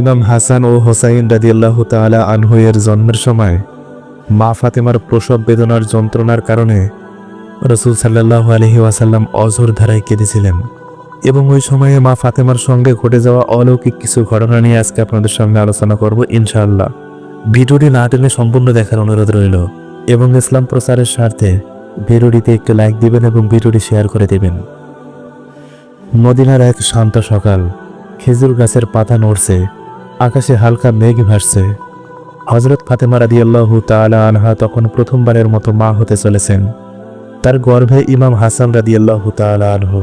ইমাম হাসান ও হোসাইন রাদিয়াল্লাহু তাআলা আনহুয়ের জন্মের সময় মা ফাতেমার প্রসব বেদনার যন্ত্রণার কারণে রসুল সাল্লাল্লাহু আলহি ওয়াসাল্লাম অজর ধারায় কেঁদেছিলেন। এবং ওই সময়ে মা ফাতেমার সঙ্গে ঘটে যাওয়া অলৌকিক কিছু ঘটনা নিয়ে আজকে আপনাদের সামনে আলোচনা করব ইনশাআল্লাহ। ভিডিওটি না টেনে সম্পূর্ণ দেখার অনুরোধ রইল এবং ইসলাম প্রচারের স্বার্থে ভিডিওটিতে একটু লাইক দিবেন এবং ভিডিওটি শেয়ার করে দেবেন। মদিনার এক শান্ত সকাল খেজুর গাছের পাতা নড়ছে আকাশে হালকা মেঘ ভাসছে। হজরত ফাতেমা রাদিয়াল্লাহু তাআলা আনহা তখন প্রথমবারের মতো মা হতে চলেছেন। তার গর্ভে ইমাম হাসান রাদিয়াল্লাহু তাআলা আনহু।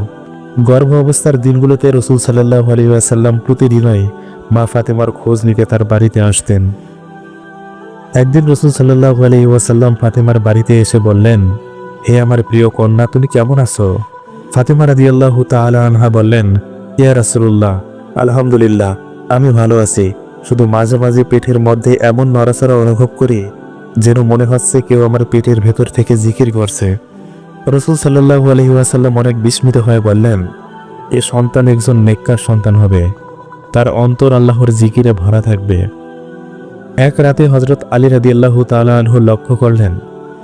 গর্ভ অবস্থার দিনগুলোতে রসুল সাল্লাল্লাহু আলাইহি ওয়াসাল্লাম প্রতিদিনই মা ফাতেমার খোঁজ নিতে তার বাড়িতে আসতেন। একদিন রসুল সাল্লাহ আলাইহি ওয়াসাল্লাম ফাতেমার বাড়িতে এসে বললেন, হে আমার প্রিয় কন্যা, তুমি কেমন আছো? ফাতেমা রাদিয়াল্লাহু তাআলা আনহা বললেন, ইয়া রাসূলুল্লাহ, আলহামদুলিল্লাহ। আমি ভালো আছি। শুধু মাঝে মাঝে পেটের মধ্যে এমন নড়াচড়া অনুভব করি, যেন মনে হচ্ছে কেউ আমার পেটের ভেতর থেকে জিকির করছে। রসুল সাল্লাল্লাহু আলাইহি ওয়াসাল্লাম অনেক বিস্মিত হয়ে বললেন, এ সন্তান একজন নেককার সন্তান হবে। তার অন্তর আল্লাহর জিকিরে ভরা থাকবে। এক রাতে হজরত আলী রাদি আল্লাহ তালা আনহু লক্ষ্য করলেন,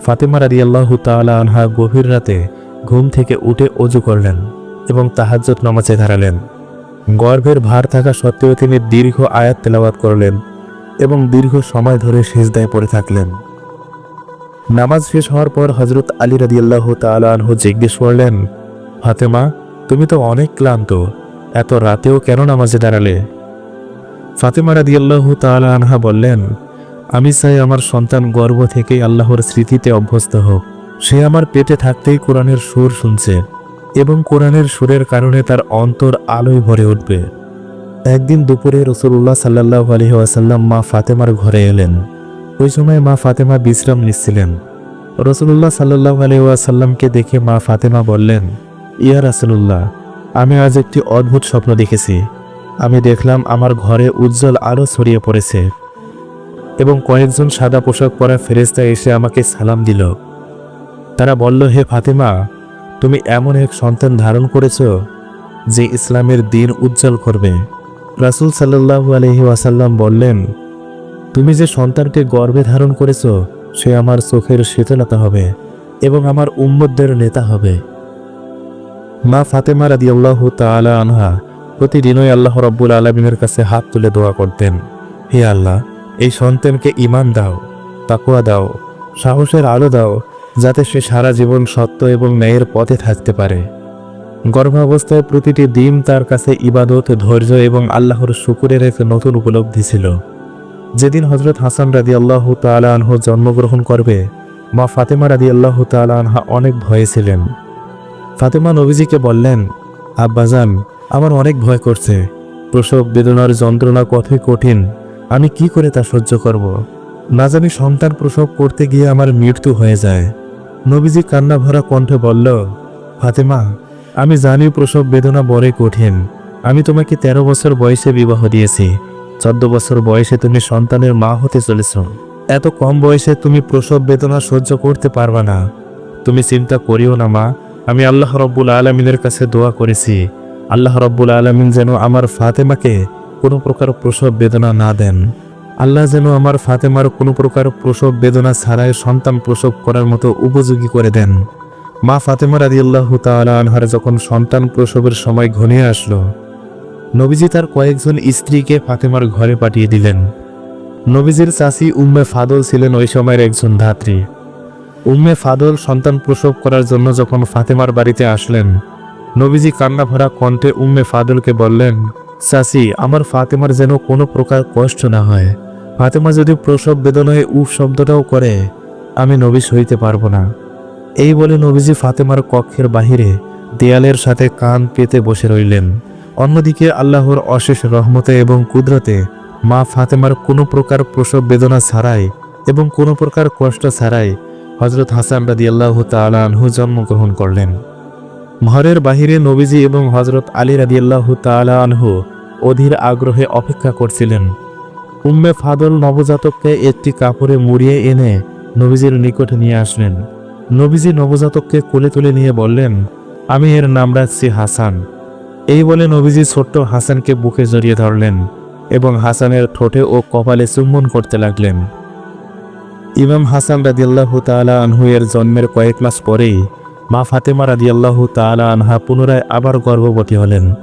ফাতেমা রাদি আল্লাহ তালা আনহা গভীর রাতে ঘুম থেকে উঠে অজু করলেন এবং তাহাজ্জত নমাজে দাঁড়ালেন। গর্ভের ভার থাকা সত্ত্বেও তিনি দীর্ঘ আয়াত তেলাওয়াত করলেন এবং দীর্ঘ সময় ধরে সেজদায় পড়ে থাকলেন। নামাজ শেষ হওয়ার পর হজরত আলী রাদি আল্লাহ তালা আনহু জিজ্ঞেস করলেন, ফাতেমা, তুমি তো অনেক ক্লান্ত, এত রাতেও কেন নামাজে দাঁড়ালে? ফাতেমা রাদিয়াল্লাহু তাআলা আনহা বললেন, আমি চাই আমার সন্তান গর্ভ থেকে আল্লাহর স্মৃতিতে অভ্যস্ত হোক। সে আমার পেটে থাকতেই কোরআনের সুর শুনছে। এবং কোরআনের সুরের কারণে তার অন্তর আলোয় ভরে উঠবে। একদিন দুপুরে রসুল্লাহ সাল্লাহ আলহি আসাল্লাম মা ফাতেমার ঘরে এলেন। ওই সময় মা ফাতেমা বিশ্রাম নিচ্ছিলেন। রসুল্লাহ সাল্লাহ আলহি আসাল্লামকে দেখে মা ফাতেমা বললেন, ইয়া রাসুল্লাহ আমি আজ একটি অদ্ভুত স্বপ্ন দেখেছি। আমি দেখলাম আমার ঘরে উজ্জ্বল আলো ছড়িয়ে পড়েছে এবং কয়েকজন সাদা পোশাক পরা ফেরেস্তা এসে আমাকে সালাম দিল। তারা বলল, হে ফাতেমা তুমি এমন এক সন্তান ধারণ করেছ যে ইসলামের দিন উজ্জ্বল করবে। রাসূল সাল্লাল্লাহু আলহি ওয়াসাল্লাম বললেন, তুমি যে সন্তানকে গর্ভে ধারণ করেছ, সে আমার চোখের শীতলতা হবে এবং আমার উম্মতদের নেতা হবে। মা ফাতেমা রাদিয়াল্লাহু তাআলা আনহা প্রতিদিনই আল্লাহ রব্বুল আলমিনের কাছে হাত তুলে দোয়া করতেন, হে আল্লাহ, এই সন্তানকে ইমান দাও তাকুয়া দাও, সাহসের আলো দাও যাতে সে সারা জীবন সত্য এবং ন্যায়ের পথে থাকতে পারে। গর্ভাবস্থায় প্রতিটি দিন তার কাছে ইবাদত, ধৈর্য এবং আল্লাহর শুকুরের এক নতুন উপলব্ধি ছিল। যেদিন হজরত হাসান রাদি আল্লাহ তালা জন্মগ্রহণ করবে, মা ফাতেমা রাদি আল্লাহ তালা অনেক ভয়ে ছিলেন। ফাতেমা নবীজিকে বললেন আব্বাজান আমার অনেক ভয় করছে। প্রসব বেদনার যন্ত্রণা কতই কঠিন, আমি কি করে তা সহ্য করব। না জানি সন্তান প্রসব করতে গিয়ে আমার মৃত্যু হয়ে যায়। নবীজি কান্না ভরা কণ্ঠে বলল, ফাতেমা, আমি জানি প্রসব বেদনা বড়ই কঠিন। আমি তোমাকে তেরো বছর বয়সে বিবাহ দিয়েছি। চোদ্দ বছর বয়সে তুমি সন্তানের মা হতে চলেছ। এত কম বয়সে তুমি প্রসব বেদনা সহ্য করতে পারবা না। তুমি চিন্তা করিও না, মা। আমি আল্লাহ রব্বুল আলমিনের কাছে দোয়া করেছি। আল্লাহ রব্বুল আলমিন যেন আমার ফাতেমাকে কোনো প্রকার প্রসব বেদনা না দেন। আল্লাহ যেন আমার ফাতেমার কোনো প্রকার প্রসব বেদনা ছাড়াই সন্তান প্রসব করার মতো উপযোগী করে দেন। মা ফাতেমা রাদি আল্লাহ তালা আনহার যখন সন্তান প্রসবের সময় ঘনিয়ে আসলো, নবীজি তার কয়েকজন স্ত্রীকে ফাতেমার ঘরে পাঠিয়ে দিলেন। নবীজির চাষি উম্মে ফাদল ছিলেন ওই সময়ের একজন ধাত্রী। উম্মে ফাদল সন্তান প্রসব করার জন্য যখন ফাতেমার বাড়িতে আসলেন, নবীজি কান্না ভরা কণ্ঠে উম্মে ফাদলকে বললেন, চাচি, আমার ফাতেমার যেন কোনো প্রকার কষ্ট না হয়। ফাতেমা যদি প্রসব বেদনায় উফ শব্দটাও করে, আমি নবী সইতে পারব না। এই বলে নবীজি ফাতেমার কক্ষের বাহিরে দেয়ালের সাথে কান পেতে বসে রইলেন। অন্যদিকে আল্লাহর অশেষ রহমতে এবং কুদরতে মা ফাতেমার কোনো প্রকার প্রসব বেদনা ছাড়াই এবং কোনো প্রকার কষ্ট ছাড়াই হজরত হাসান রাদি আল্লাহ তালা আনহু জন্মগ্রহণ করলেন। ঘরের বাহিরে নবীজি এবং হজরত আলী রাদিয়াল্লাহ তালা আনহু অধীর আগ্রহে অপেক্ষা করছিলেন। উম্মে ফাদল নবজাতককে একটি কাপড়ে মুড়িয়ে এনে নবীজির নিকট নিয়ে আসলেন। নবীজি নবজাতককে কোলে তুলে নিয়ে বললেন, আমি এর নাম রাখছি হাসান। এই বলে নবীজি ছোট্ট হাসানকে বুকে জড়িয়ে ধরলেন এবং হাসানের ঠোঁটে ও কপালে চুম্বন করতে লাগলেন। ইমাম হাসান রাদিয়াল্লাহু তাআলা আনহু এর জন্মের কয়েক মাস পরেই মা ফাতেমা রাদিয়াল্লাহু তাআলা আনহা পুনরায় আবার গর্ভবতী হলেন।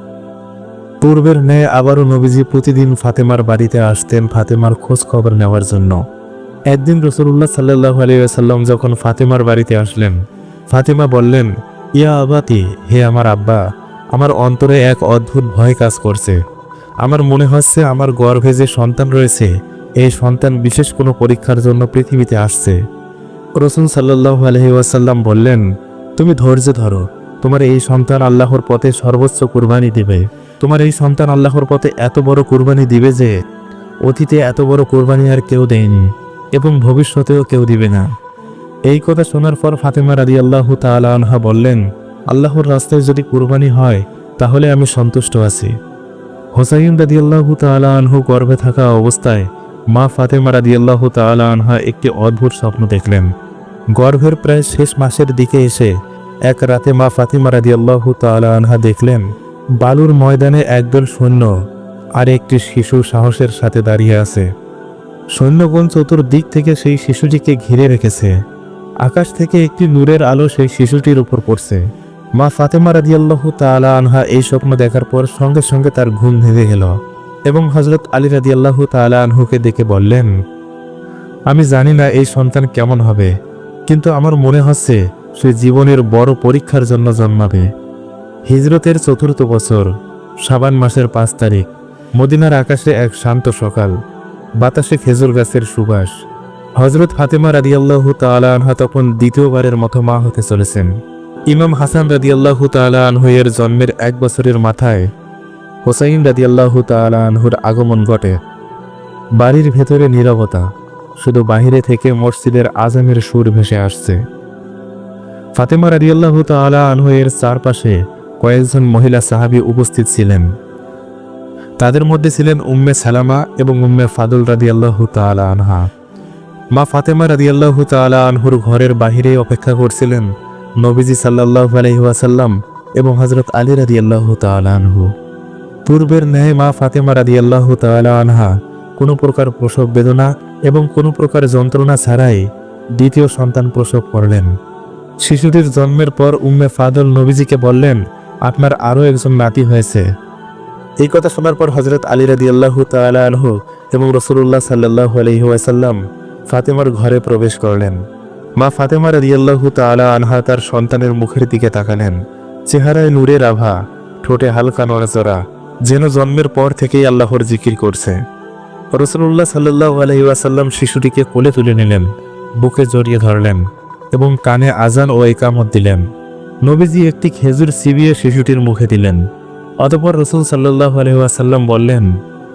পূর্বের ন্যায় আবারও নবীজি প্রতিদিন ফাতেমার বাড়িতে আসতেন ফাতেমার খোঁজ খবর নেওয়ার জন্য। একদিন রসুল্লাহ সাল্লাহ আলিয়াল্লাম যখন ফাতেমার বাড়িতে আসলেন, ফাতেমা বললেন, ইয়া আবাতি, হে আমার আব্বা, আমার অন্তরে এক অদ্ভুত ভয় কাজ করছে। আমার মনে হচ্ছে আমার গর্ভে যে সন্তান রয়েছে, এই সন্তান বিশেষ কোনো পরীক্ষার জন্য পৃথিবীতে আসছে। রসুন সাল্লাহ আলহি ওয়াসাল্লাম বললেন, তুমি ধৈর্য ধরো, তোমার এই সন্তান আল্লাহর পথে সর্বোচ্চ কুরবানি দিবে। তোমার এই সন্তান আল্লাহর পথে এত বড় কুরবানি দিবে যে, অতীতে এত বড় কুরবানি আর কেউ দেয়নি, এবং ভবিষ্যতেও কেউ দিবে না। এই কথা শোনার পর ফাতেমা রাদি আল্লাহ আনহা বললেন, আল্লাহর রাস্তায় যদি কুরবানি হয়, তাহলে আমি সন্তুষ্ট আছি। হোসাইন রাদি আল্লাহ আনহু গর্ভে থাকা অবস্থায় মা ফাতেমা রাদি আল্লাহ আনহা একটি অদ্ভুত স্বপ্ন দেখলেন। গর্ভের প্রায় শেষ মাসের দিকে এসে এক রাতে মা ফাতিমা রাদি আল্লাহ আনহা দেখলেন বালুর ময়দানে একদল সৈন্য আর একটি শিশু সাহসের সাথে দাঁড়িয়ে আছে। সৈন্যগণ চতুর্দিক থেকে সেই শিশুটিকে ঘিরে রেখেছে। আকাশ থেকে একটি নূরের আলো সেই শিশুটির উপর পড়ছে। মা ফাতেমা রাদিয়াল্লাহু তাআলা আনহা এই স্বপ্ন দেখার পর সঙ্গে সঙ্গে তার ঘুম ভেঙে গেল এবং হজরত আলী রাদিয়াল্লাহু তাআলা আনহুকে দেখে বললেন, আমি জানি না এই সন্তান কেমন হবে, কিন্তু আমার মনে হচ্ছে সে জীবনের বড় পরীক্ষার জন্য জন্মাবে। হিজরতের চতুর্থ বছর সাবান মাসের পাঁচ তারিখ, মদিনার আকাশে এক শান্ত সকাল, বাতাসে খেজুর গাছের সুবাস। হজরত ফাতেমা রাদিয়াল্লাহু তাআলা আনহা তখন দ্বিতীয়বারের মতো মা হতে চলেছেন। ইমাম হাসান রাদিয়াল্লাহু তাআলা আনহু এর জন্মের এক বছরের মাথায় হোসাইন রাদিয়াল্লাহু তাআলা আনহুর আগমন ঘটে। বাড়ির ভেতরে নীরবতা, শুধু বাহিরে থেকে মসজিদের আজানের সুর ভেসে আসছে। ফাতেমা রাদিয়াল্লাহু তাআলা আনহু এর চারপাশে কয়েকজন মহিলা সাহাবী উপস্থিত ছিলেন। তাদের মধ্যে ছিলেন উম্মে সালামা এবং উম্মে ফাদুল রাদিয়াল্লাহু তাআলা আনহা। মা ফাতেমা রাদিয়াল্লাহু তাআলা আনহুর ঘরের বাহিরে অপেক্ষা করছিলেন নবীজি সাল্লাল্লাহু আলাইহি ওয়াসাল্লাম এবং হযরত আলী রাদিয়াল্লাহু তাআলা আনহু। পূর্বের ন্যায় মা ফাতেমা রাদিয়াল্লাহু তাআলা আনহা কোনো প্রকার প্রসব বেদনা এবং কোনো প্রকার যন্ত্রণা ছাড়াই দ্বিতীয় সন্তান প্রসব করলেন। শিশুটির জন্মের পর উম্মে ফাদল নবীজিকে বললেন আপনার আরও একজন নাতি হয়েছে। এই কথা শোনার পর হজরত আলী রাদি আল্লাহু আলহু এবং রসুল্লাহ সাল্লাহ আলহিহাসাল্লাম ফাতেমার ঘরে প্রবেশ করলেন। মা ফাতেমা রাদি আল্লাহু তালা আনহা তার সন্তানের মুখের দিকে তাকালেন। চেহারায় নূরের আভা ঠোঁটে হালকা নড়াচড়া, যেন জন্মের পর থেকেই আল্লাহর জিকির করছে। রসুল্লাহ সাল্লাহ আলহিউসাল্লাম শিশুটিকে কোলে তুলে নিলেন, বুকে জড়িয়ে ধরলেন এবং কানে আজান ও একামত দিলেন। নবীজি একটি খেজুর সিবিয়ে শিশুটির মুখে দিলেন। অতপর রসুল সাল্লাহ আলহিহাসাল্লাম বললেন,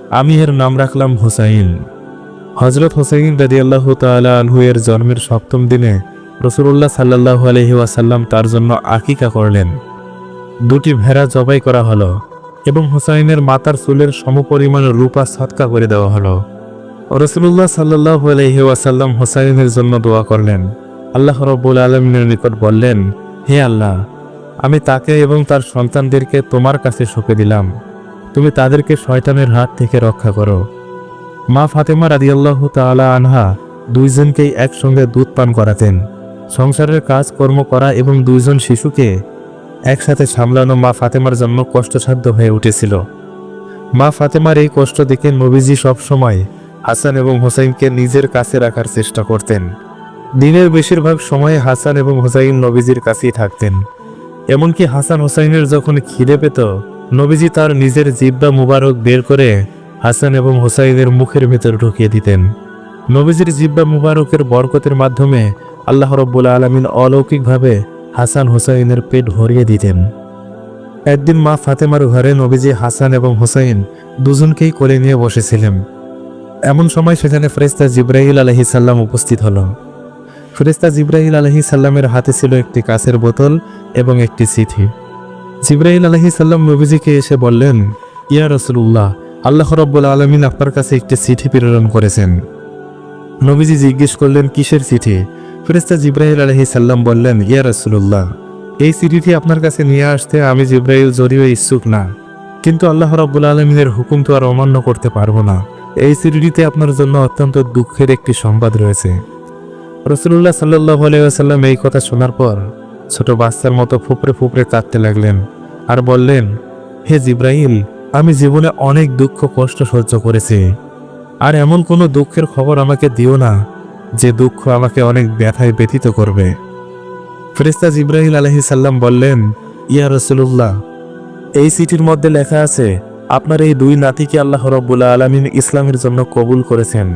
আমি এর নাম রাখলাম হুসাইন। হজরত হুসাইন রাজি আল্লাহ তালা আনহু এর জন্মের সপ্তম দিনে রসুল্লাহ সাল্লাহ আলহি তার জন্য আকিকা করলেন। দুটি ভেড়া জবাই করা হলো এবং হুসাইনের মাতার চুলের সমপরিমাণ রূপা সৎকা করে দেওয়া হলো। রসুল্লাহ সাল্লাহ আলহি হুসাইনের জন্য দোয়া করলেন। আল্লাহ রব্বুল আলমিনের নিকট বললেন হে আল্লাহ, আমি তাকে এবং তার সন্তানদেরকে তোমার কাছে সঁপে দিলাম। তুমি তাদেরকে শয়তানের হাত থেকে রক্ষা করো। মা ফাতেমা রাদিয়াল্লাহ তাআলা আনহা দুইজনকেই একসঙ্গে দুধ পান করাতেন। সংসারের কাজকর্ম করা এবং দুইজন শিশুকে একসাথে সামলানো মা ফাতেমার জন্য কষ্টসাধ্য হয়ে উঠেছিল। মা ফাতেমার এই কষ্ট দেখে নবীজি সবসময় হাসান এবং হোসাইনকে নিজের কাছে রাখার চেষ্টা করতেন। দিনের বেশিরভাগ সময়ে হাসান এবং হোসাইন নবীজির কাছেই থাকতেন। এমনকি হাসান হোসাইনের যখন খিদে পেত, নবীজি তার নিজের জিব্বা মুবারক বের করে হাসান এবং হোসাইনের মুখের ভেতর ঢুকিয়ে দিতেন। নবীজির জিব্বা মুবারকের বরকতের মাধ্যমে আল্লাহ রব্বুল আলমিন অলৌকিকভাবে হাসান হোসাইনের পেট ভরিয়ে দিতেন। একদিন মা ফাতেমার ঘরে নবীজি হাসান এবং হোসাইন দুজনকেই কোলে নিয়ে বসেছিলেন। এমন সময় সেখানে ফেরেস্তা জিব্রাহিল আলহি সাল্লাম উপস্থিত হলো। ফেরেস্তা জিব্রাহিল আলহি সাল্লামের হাতে ছিল একটি কাছের বোতল এবং একটি চিঠি। জিব্রাহিল আলহি সাল্লাম নবীজিকে এসে বললেন, ইয়া রসুল্লাহ আল্লাহ রব্বুল আলমিন আপনার কাছে একটি চিঠি প্রেরণ করেছেন। নবীজি জিজ্ঞেস করলেন, কিসের চিঠি? ফেরেস্তা জিব্রাহিল আলহি সাল্লাম বললেন, ইয়া রসুল্লাহ এই চিঠিটি আপনার কাছে নিয়ে আসতে আমি জিব্রাহিল জড়িয়ে ইচ্ছুক না। কিন্তু আল্লাহ রাব্বুল আলমিনের হুকুম তো আর অমান্য করতে পারব না। এই সিডিটিতে আপনার জন্য অত্যন্ত দুঃখের একটি সংবাদ রয়েছে। রসুল্লাহ সাল্লাহ আলাইসাল্লাম এই কথা শোনার পর ছোট বাচ্চার মতো ফুপড়ে ফুপড়ে কাঁদতে লাগলেন আর বললেন, হে জিব্রাইল, আমি জীবনে অনেক দুঃখ, কষ্ট সহ্য করেছি। আর এমন কোনো দুঃখের খবর আমাকে দিও না যে দুঃখ আমাকে অনেক ব্যথায় ব্যথিত করবে। ফেরেস্তা জিব্রাহিল আলহি সাল্লাম বললেন, ইয়া রসুল্লাহ এই চিঠির মধ্যে লেখা আছে, আপনার এই দুই নাতিকে আল্লাহ রব্বুল্লা আলমিন ইসলামের জন্য কবুল করেছেন।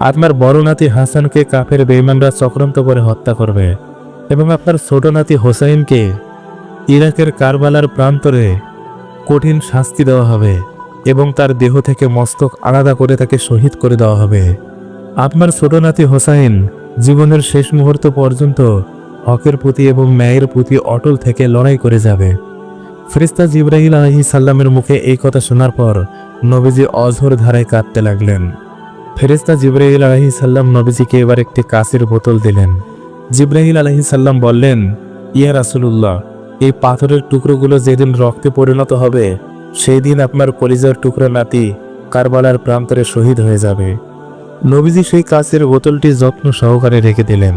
আপনার বড় নাতি হাসানকে কাফের বেইমানরা চক্রান্ত করে হত্যা করবে এবং আপনার ছোট নাতি হোসাইনকে ইরাকের কারবালার প্রান্তরে কঠিন শাস্তি দেওয়া হবে এবং তার দেহ থেকে মস্তক আলাদা করে তাকে শহীদ করে দেওয়া হবে। আপনার ছোট নাতি হোসাইন জীবনের শেষ মুহূর্ত পর্যন্ত হকের প্রতি এবং ন্যায়ের প্রতি অটল থেকে লড়াই করে যাবে। ফেরিস্তা জিব্রাহিল আলহি সাল্লামের মুখে এই কথা শোনার পর নবীজি অঝোর ধারায় কাঁদতে লাগলেন। ফেরিস্তা জিব্রাহিল আলহি সাল্লাম নবীজিকে এবার একটি কাঁচের বোতল দিলেন। জিব্রাহিল আলহি সাল্লাম বললেন, ইয়া রাসুলুল্লাহ, এই পাথরের টুকরোগুলো যেদিন রক্তে পরিণত হবে সেই দিন আপনার কলিজার টুকরো নাতি কারবালার প্রান্তরে শহীদ হয়ে যাবে। নবীজি সেই কাচের বোতলটি যত্ন সহকারে রেখে দিলেন।